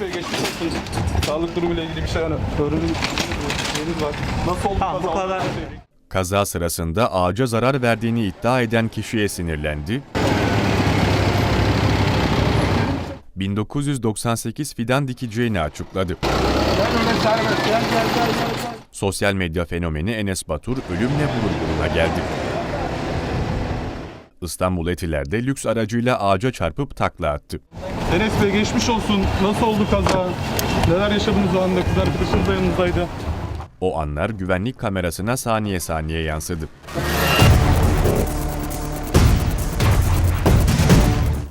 Bey geçmiş olsun. Sağlık durumuyla ilgili bir şey hani öğrenim şeyiniz var. Nasıl oldu Tamam, bu kaza? kadar. Kaza sırasında ağaca zarar verdiğini iddia eden kişiye sinirlendi. 1998 fidan dikeceğini açıkladı. Sosyal medya fenomeni Enes Batur ölümle burun buruna geldi. İstanbul Etiler'de lüks aracıyla ağaca çarpıp takla attı. Enes Bey geçmiş olsun. Nasıl oldu kaza? Neler yaşadınız o anda? Kız arkadaşınız da yanınızdaydı. O anlar güvenlik kamerasına saniye saniye yansıdı.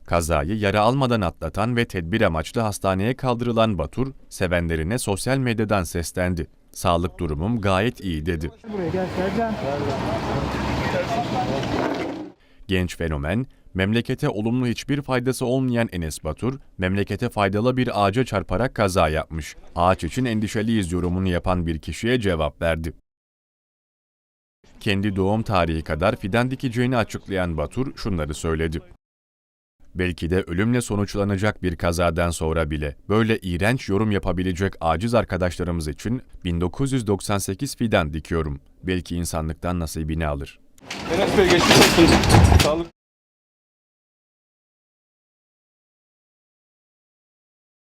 Kazayı yara almadan atlatan ve tedbir amaçlı hastaneye kaldırılan Batur, sevenlerine sosyal medyadan seslendi. Sağlık durumum gayet iyi dedi. Genç fenomen, memlekete olumlu hiçbir faydası olmayan Enes Batur, memlekete faydalı bir ağaca çarparak kaza yapmış. Ağaç için endişeliyiz yorumunu yapan bir kişiye cevap verdi. Kendi doğum tarihi kadar fidan dikeceğini açıklayan Batur şunları söyledi. Belki de ölümle sonuçlanacak bir kazadan sonra bile böyle iğrenç yorum yapabilecek aciz arkadaşlarımız için 1998 fidan dikiyorum. Belki insanlıktan nasibini alır. Enes Bey geçmiş olsun. Sağlık